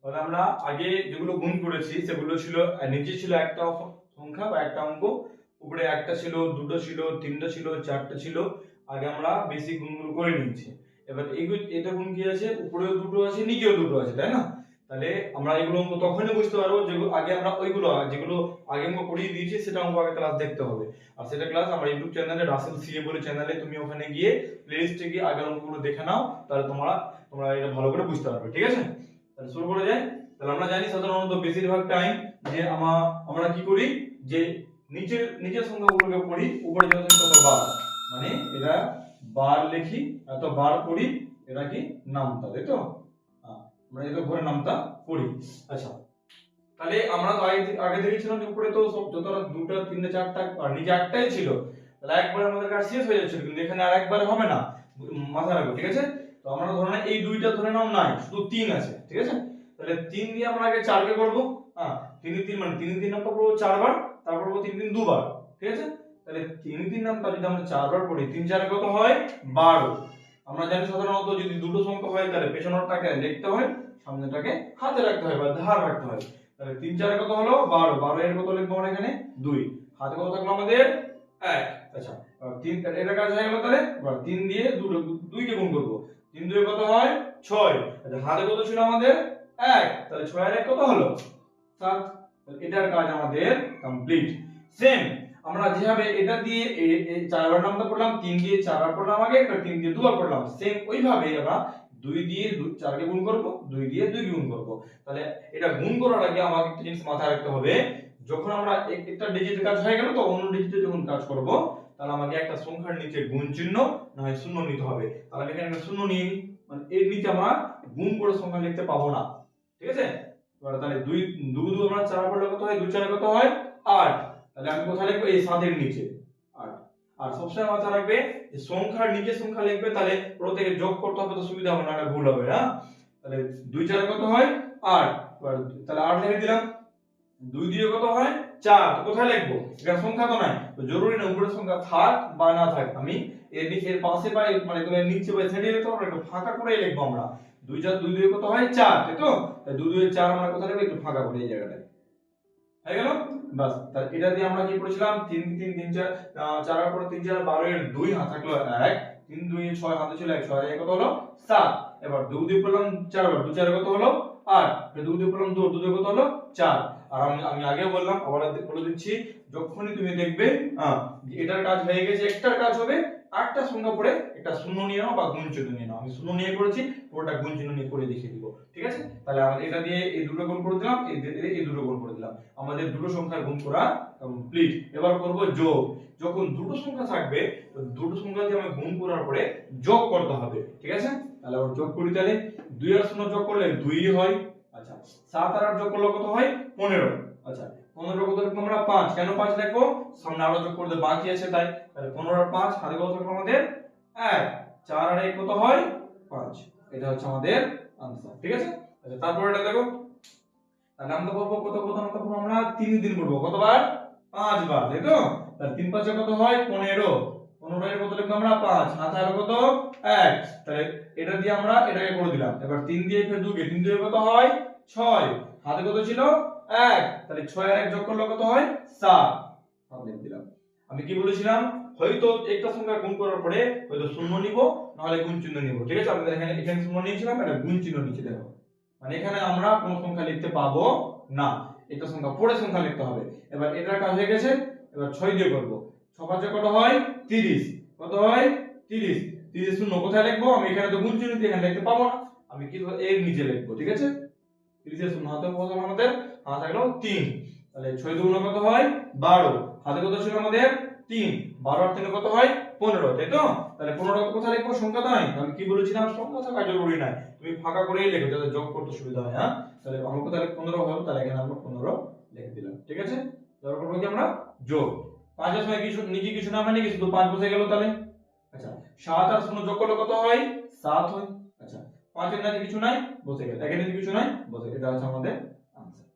তাহলে আমরা আগে যেগুলো গুণ করেছি, সেগুলো ছিল নিচে ছিল একটা সংখ্যা বা একটা অঙ্ক, উপরে একটা ছিল, দুটো ছিল, তিনটা ছিল, চারটা ছিল, আগে আমরা বেসিক গুণগুলো করে নিয়েছি। এবার এইগুলো এটা গুণ কি আছে? উপরেও দুটো আছে, নিচেও দুটো আছে, তাই না? তাহলে আমরা এগুলো অঙ্ক তখনই বুঝতে পারব যেগুলো আগে আমরা ওইগুলো, যেগুলো আগে অঙ্ক করিয়ে দিয়েছি, সেটা অঙ্ক আগে ক্লাস দেখতে হবে। আর সেটা ক্লাস আমার ইউটিউব চ্যানেলে রাসেল সিএ বলে চ্যানেলে তুমি ওখানে গিয়ে প্লেলিস্টে গিয়ে আগের অঙ্কগুলো দেখে নাও, তাহলে তোমরা তোমরা এটা ভালো করে বুঝতে পারবে, ঠিক আছে? তাহলে শুরু করে যাই তাহলে আমরা জানি সাধারণত বেশিরভাগ টাইম যে আমা, আমরা কি করি? যে নিচের নিচের সংখ্যাগুলোকে পড়ি, উপরে যত, তত বার। মানে এরা বার লিখি, এত বার পড়ি এটা কি? নামতা, তাই তো? আমরা এটা ঘরে নামতা পড়ি। আচ্ছা। তাহলে আমরা তো আগে আগে দেখেছিলাম যে উপরে তো সব যতটা দুটো, তিনটে, চারটা, আর নিচে একটাই ছিল। তাহলে একবারে আমাদের কাজ শেষ হয়ে যাচ্ছিল, কিন্তু এখানে আর একবারে হবে না। মাথায় রাখো, ঠিক আছে? তো আমরা ধরে নাও এই দুইটা ধরে নাও নাই শুধু তিন আছে, ঠিক আছে? তাহলে তিন দিয়ে আমরা আগে চারকে করব হ্যাঁ তিন তিন মানে তিন তিন নামটা করব চারবার, তারপর করব তিন তিন দুবার, ঠিক আছে? তাহলে তিন তিন নামটা যদি আমরা চারবার পড়ি তিন চারে কত হয়? বারো। আমরা জানি সাধারণত যদি দুটো সংখ্যা হয়, তাহলে পেছনেরটাকে লিখতে হয় সামনেটাকে হাতে রাখতে হয় বা ধার রাখতে হয়। তাহলে তিন চারে কত হলো? বারো। বারো এর কত লিখব আমরা এখানে? দুই। হাতে কত থাকল আমাদের? এক। আচ্ছা তিন এটা কাজ হয়ে গেল তাহলে? তিন দিয়ে দুটো, দুইকে গুণ করব। তিন দুই কত হয়? ছয়। আচ্ছা হাতে কত ছিল আমাদের? এক। তাহলে ছয় আর এক কত হলো? সাত। এটার কাজ আমাদের কমপ্লিট সেম আমরা যেভাবে এটা দিয়ে চারবার নামটা পড়লাম, তিন দিয়ে চারবার পড়লাম আগে, এবার তিন দিয়ে দুবার পড়লাম। সেম ওইভাবে আমরা দুই দিয়ে চারকে গুণ করব, দুই দিয়ে দুই গুণ করব। তাহলে এটা গুণ করার আগে আমাকে একটা জিনিস মাথায় রাখতে হবে, যখন আমরা এক- একটা ডিজিটের কাজ হয়ে গেল তো অন্য ডিজিটে যখন কাজ করব তাহলে আমাকে একটা সংখ্যার নিচে গুণ চিহ্ন না হয় শূন্য নিতে হবে। তাহলে আমি এখানে শূন্য নিয়ে নিই। মানে এর নিচে আমরা গুণ করে সংখ্যা লিখতে পাবো না। ঠিক আছে? এবার তাহলে দুই, দু দু আমরা চার পড়লে কত হয়? দুই চারে কত হয়? আট। তাহলে আমি কোথায় লিখব? এই সাতের নিচে। আট। আর সবসময় মাথায় রাখবে, যে সংখ্যার নিচে সংখ্যা লিখবে, তাহলে প্রত্যেকে যোগ করতে হবে, তো সুবিধা হবে না ভুল হবে হ্যাঁ তাহলে দুই চারে কত হয়? আট। তাহলে আট লিখে দিলাম। দুই দিয়ে কত হয়? চার। কোথায় লিখব? এখানে সংখ্যা তো তো জরুরি না, উপরের সংখ্যা থাক বা না থাক। আমি এর নিচে, এর পাশে বা মানে তোমার নিচে বা সাইডে লিখতে পারব একটু ফাঁকা করে লিখব আমরা। দুই চার, দুই দুই কত হয়? চার, তাই তো? দুই দুই চার আমরা কোথায় লিখব? একটু ফাঁকা করে এই জায়গাটায়। হয়ে গেল? বাস তাহলে এটা দিয়ে আমরা কি করেছিলাম? তিন তিন তিন, চার চার পরে তিন, চার, বারো, এর দুই হাত থাকল এক। তিন দুই ছয়, হাতে ছিল এক। ছয় এক কত হলো? সাত। এবার দুই দুই পেলাম চারবার দু, চার কত হলো? কত হলো? চার। আর আমি আমি আগে বললাম, আবার বলে দিচ্ছি, যখনই তুমি দেখবে এটার কাজ হয়ে গেছে, একটার কাজ হবে আটটা সংখ্যা পড়ে একটা শূন্য নিয়ে নাও বা গুণ চিহ্ন নিয়ে নাও। আমি শূন্য নিয়ে করেছি, পুরোটা গুণ চিহ্ন নিয়ে করে দেখিয়ে দিব। ঠিক আছে? তাহলে আমাদের এটা দিয়ে এই দুটো গুণ করে দিলাম, এই দুটো গুণ করে দিলাম। আমাদের দুটো সংখ্যার গুণ করা কমপ্লিট এবার করব যোগ। যখন দুটো সংখ্যা থাকবে, তো দুটো সংখ্যা দিয়ে আমি গুণ করার পরে যোগ করতে হবে। ঠিক আছে? তাহলে আবার যোগ করি তাহলে। দুই আর শূন্য যোগ করলে দুই হয়। আচ্ছা সাত আর আট যোগ করলে কত হয়? পনেরো। আচ্ছা আমরা পাঁচ। কেন পাঁচ লিখব সামনে আরও যোগ করতে বাকি আছে, তাই তাহলে পনেরো আর পাঁচ, হাতে কত থাকল আমাদের? এক। চার আর এক কত হয়? পাঁচ। এটা হচ্ছে আমাদের আনসার ঠিক আছে? আচ্ছা তারপর এটা দেখো। তাহলে আমরা করব কত কত আমরা করব আমরা তিন দিন করব। কতবার? পাঁচবার, তাই তো? তাহলে তিন পাঁচে কত হয়? পনেরো। পনেরো এর কত লিখব আমরা পাঁচ। হাতে আরও কত? এক। তাহলে এটা দিয়ে আমরা এটাকে করে দিলাম। এবার তিন দিয়ে ফের দুকে। তিন দিয়ে কত হয়? ছয়। হাতে কত ছিল? এক। তাহলে ছয় আর এক যোগ করলে কত হয়? সাত লিখে দিলাম। আমি কি বলেছিলাম? হয়তো একটা সংখ্যা গুণ করার পরে হয়তো শূন্য নিব, নাহলে গুণ চিহ্ন নিব। ঠিক আছে? আমাদের এখানে এখানে শূন্য নিয়েছিলাম এটা গুণ চিহ্ন নিচে দেখো। মানে এখানে আমরা কোনো সংখ্যা লিখতে পাবো না। একটা সংখ্যা পড়ে সংখ্যা লিখতে হবে। এবার এটার কাজ হয়ে গেছে। এবার ছয় দিয়ে করব। ছ পাঁচে কত হয়? তিরিশ। কত হয়? তিরিশ। তিরিশ শূন্য কোথায় লিখব? আমি এখানে তো গুণ চিহ্ন দিয়ে এখানে লিখতে পাবো না। আমি কি? এর নিচে লিখব। ঠিক আছে? তিরিশের শূন্য আমাদের? হাতে থাকল তিন। তাহলে ছয় দুগুণ হয়? বারো। হাতে কত ছিল আমাদের? তিন। বারো আর তিনে হয়? পনেরো, তাই তো? তাহলে পনেরো কোথায় লিখব? সংখ্যা নাই। আমি কি বলেছিলাম? সংখ্যা থাকা জরুরি নাই। তুমি ফাঁকা করেই লিখো, যাতে যোগ করতে সুবিধা হয় হ্যাঁ? তাহলে আমার কোথায় পনেরো হলো, তাহলে এখানে আমরা পনেরো লিখে দিলাম। ঠিক আছে? এবার করব কি আমরা? যোগ। পাঁচের সময় কিছু, নিচে কিছু না মানে কি শুধু পাঁচ বসে গেল তাহলে। আচ্ছা সাত আর শূন্য যোগ করলে কত হয়? সাত হয়। আচ্ছা পাঁচের নাচে কিছু নাই? বসে গেল একের নিচে কিছু নাই? বসে গেল। এটা হচ্ছে আমাদের আনসার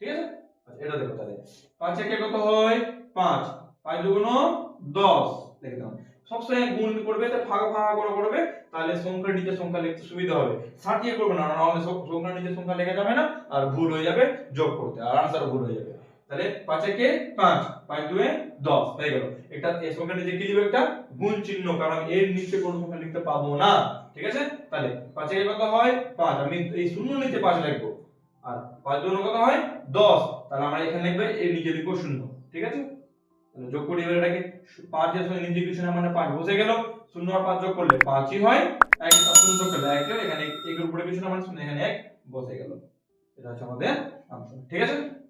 ঠিক আছে? আচ্ছা এটা দেখো তাহলে। পাঁচ একে কত হয়? পাঁচ। পাঁচ দুগুণ দশ। লিখে দাও সবসময় গুণ করবে তো ফাঁকা ফাঁকা করে করবে তাহলে সংখ্যার নিচে সংখ্যা লিখতে সুবিধা হবে। সাটিয়ে করবে না নাহলে সং- সংখ্যার নিচে সংখ্যা লেখা যাবে না আর ভুল হয়ে যাবে যোগ করতে। আর আনসার ভুল হয়ে যাবে। তাহলে পাঁচে কে পাঁচ পাঁচ দুয়ে দশ। হয়ে গেল। এটা এই সংখ্যার নিচে কি দিবে একটা? গুণ চিহ্ন কারণ এর নিচে কোনো সংখ্যা লিখতে পাবো না। ঠিক আছে? তাহলে পাঁচে কে কত হয় পাঁচ। আমি এই শূন্য নিচে পাঁচ লিখব। আর পাঁচ দুগুণ কত হয়? দশ। তাহলে আমরা এখানে লিখবে এর নিচে লিখব শূন্য। ঠিক আছে? তাহলে যোগ করি এবার এটাকে। পাঁচের সঙ্গে নিচে কিছু না মানে পাঁচ বসে গেল। শূন্য আর পাঁচ যোগ করলে পাঁচই হয়। এক শূন্য যোগ করলে এক। এখানে একের উপরে কিছু না মানে শূন্য, এখানে এক বসে গেল। এটা হচ্ছে আমাদের আনসার ঠিক আছে?